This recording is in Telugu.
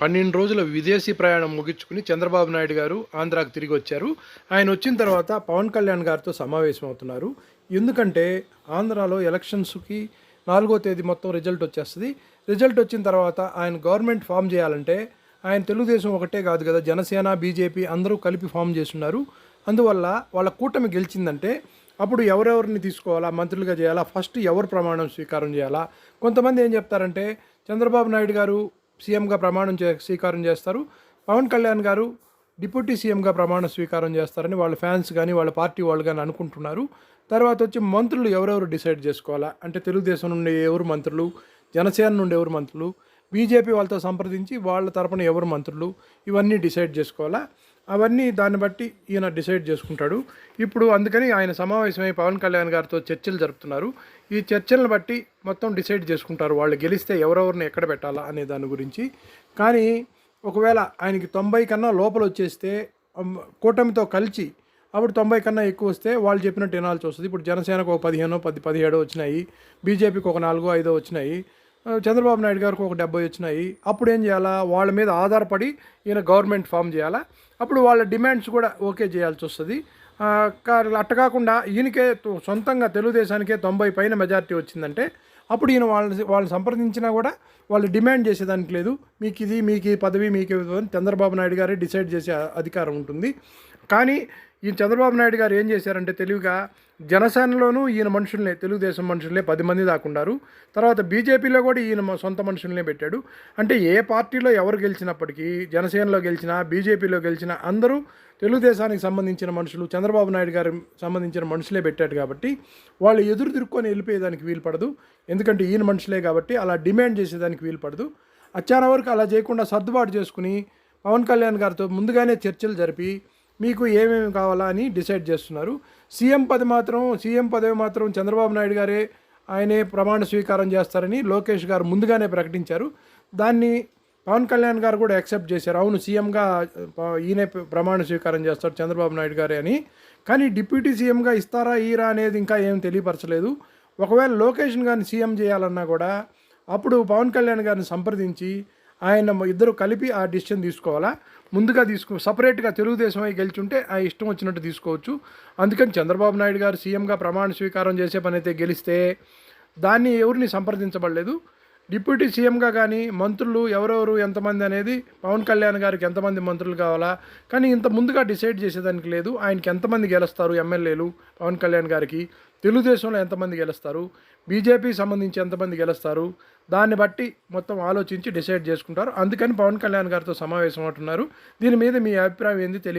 పన్నెండు రోజుల విదేశీ ప్రయాణం ముగించుకుని చంద్రబాబు నాయుడు గారు ఆంధ్రాకు తిరిగి వచ్చారు. ఆయన వచ్చిన తర్వాత పవన్ కళ్యాణ్ గారితో సమావేశం అవుతున్నారు ఎందుకంటే ఆంధ్రాలో ఎలక్షన్స్కి నాలుగో తేదీ మొత్తం రిజల్ట్ వచ్చేస్తుంది. రిజల్ట్ వచ్చిన తర్వాత ఆయన గవర్నమెంట్ ఫామ్ చేయాలంటే ఆయన తెలుగుదేశం ఒకటే కాదు కదా జనసేన బీజేపీ అందరూ కలిపి ఫామ్ చేస్తున్నారు. అందువల్ల వాళ్ళ కూటమి గెలిచిందంటే అప్పుడు ఎవరెవరిని తీసుకోవాలా మంత్రులుగా చేయాలా ఫస్ట్ ఎవరు ప్రమాణం స్వీకారం చేయాలా? కొంతమంది ఏం చెప్తారంటే చంద్రబాబు నాయుడు గారు సీఎంగా ప్రమాణం చే స్వీకారం చేస్తారు. పవన్ కళ్యాణ్ గారు డిప్యూటీ సీఎంగా ప్రమాణ స్వీకారం చేస్తారని వాళ్ళ ఫ్యాన్స్ కానీ వాళ్ళ పార్టీ వాళ్ళు కానీ అనుకుంటున్నారు. తర్వాత వచ్చి మంత్రులు ఎవరెవరు డిసైడ్ చేసుకోవాలా? అంటే తెలుగుదేశం నుండి ఎవరు మంత్రులు? జనసేన నుండి ఎవరు మంత్రులు? బీజేపీ వాళ్ళతో సంప్రదించి వాళ్ళ తరపున ఎవరు మంత్రులు? ఇవన్నీ డిసైడ్ చేసుకోవాలా? అవన్నీ దాన్ని బట్టి ఈయన డిసైడ్ చేసుకుంటాడు. ఇప్పుడు అందుకని ఆయన సమావేశమై పవన్ కళ్యాణ్ గారితో చర్చలు జరుపుతున్నారు. ఈ చర్చలను బట్టి మొత్తం డిసైడ్ చేసుకుంటారు. వాళ్ళు గెలిస్తే ఎవరెవరిని ఎక్కడ పెట్టాలా అనే దాని గురించి. కానీ ఒకవేళ ఆయనకి తొంభై కన్నా లోపల వచ్చేస్తే కూటమితో కలిసి అప్పుడు తొంభై కన్నా ఎక్కువ వస్తే వాళ్ళు చెప్పినట్టు వినాల్సి వస్తుంది. ఇప్పుడు జనసేనకు ఒక పదిహేనో పది పదిహేడో వచ్చినాయి. బీజేపీకి ఒక నాలుగో ఐదో వచ్చినాయి. చంద్రబాబు నాయుడు గారికి ఒక డెబ్బై వచ్చినాయి. అప్పుడు ఏం చేయాలా? వాళ్ళ మీద ఆధారపడి ఈయన గవర్నమెంట్ ఫామ్ చేయాలా? అప్పుడు వాళ్ళ డిమాండ్స్ కూడా ఓకే చేయాల్సి వస్తుంది. ఆ, అట్ట కాకుండా ఈయనకే తో- సొంతంగా తెలుగుదేశానికే తొంభై పైన మెజారిటీ వచ్చిందంటే అప్పుడు ఈయన వాళ్ళని వాళ్ళని సంప్రదించినా కూడా వాళ్ళు డిమాండ్ చేసేదానికి లేదు. మీకు ఇది మీకు ఈ పదవి మీకు అని చంద్రబాబు నాయుడు గారే డిసైడ్ చేసే అధికారం ఉంటుంది. కానీ ఈ చంద్రబాబు నాయుడు గారు ఏం చేశారంటే తెలివిగా జనసేనలోనూ ఈయన మనుషుల్నే తెలుగుదేశం మనుషులే పది మంది దాకున్నారు తర్వాత బీజేపీలో కూడా ఈయన సొంత మనుషులనే పెట్టాడు. అంటే ఏ పార్టీలో ఎవరు గెలిచినప్పటికీ జనసేనలో గెలిచినా బీజేపీలో గెలిచినా అందరూ తెలుగుదేశానికి సంబంధించిన మనుషులు చంద్రబాబు నాయుడు గారు సంబంధించిన మనుషులే పెట్టాడు కాబట్టి వాళ్ళు ఎదురు తిరుక్కొని వెళ్ళిపోయేదానికి వీలు పడదు. ఎందుకంటే ఈయన మనుషులే కాబట్టి అలా డిమాండ్ చేసేదానికి వీలు పడదు. అచ్చాన వరకు అలా చేయకుండా సర్దుబాటు చేసుకుని పవన్ కళ్యాణ్ గారితో ముందుగానే చర్చలు జరిపి మీకు ఏమేమి కావాలా అని డిసైడ్ చేస్తున్నారు. సీఎం పది మాత్రం సీఎం పదవి మాత్రం చంద్రబాబు నాయుడు గారే ఆయనే ప్రమాణ స్వీకారం చేస్తారని లోకేష్ గారు ముందుగానే ప్రకటించారు. దాన్ని పవన్ కళ్యాణ్ గారు కూడా యాక్సెప్ట్ చేశారు. అవును సీఎంగా ఈయనే ప్రమాణ స్వీకారం చేస్తారు చంద్రబాబు నాయుడు గారే అని. కానీ డిప్యూటీ సీఎంగా ఇస్తారా ఈరా అనేది ఇంకా ఏం తెలియపరచలేదు. ఒకవేళ లోకేష్ని గారిని సీఎం చేయాలన్నా కూడా అప్పుడు పవన్ కళ్యాణ్ గారిని సంప్రదించి ఆయన ఇద్దరు కలిపి ఆ డిసిషన్ తీసుకోవాలా? ముందుగా తీసుకో సపరేట్గా తెలుగుదేశం అయి గెలిచుంటే ఆ ఇష్టం వచ్చినట్టు తీసుకోవచ్చు. అందుకని చంద్రబాబు నాయుడు గారు సీఎంగా ప్రమాణ స్వీకారం చేసే పని అయితే గెలిస్తే దాన్ని ఎవరిని సంప్రదించబడలేదు? డిప్యూటీ సీఎంగా కానీ మంత్రులు ఎవరెవరు ఎంతమంది అనేది పవన్ కళ్యాణ్ గారికి ఎంతమంది మంత్రులు కావాలా? కానీ ఇంత ముందుగా డిసైడ్ చేసేదానికి లేదు. ఆయనకి ఎంతమంది గెలుస్తారు? ఎమ్మెల్యేలు పవన్ కళ్యాణ్ గారికి. తెలుగుదేశంలో ఎంతమంది గెలుస్తారు? బీజేపీ సంబంధించి ఎంతమంది గెలుస్తారు? దాన్ని బట్టి మొత్తం ఆలోచించి డిసైడ్ చేసుకుంటారు. అందుకని పవన్ కళ్యాణ్ గారితో సమావేశం అవుతున్నారు దీని మీద మీ అభిప్రాయం ఏంది? తెలియ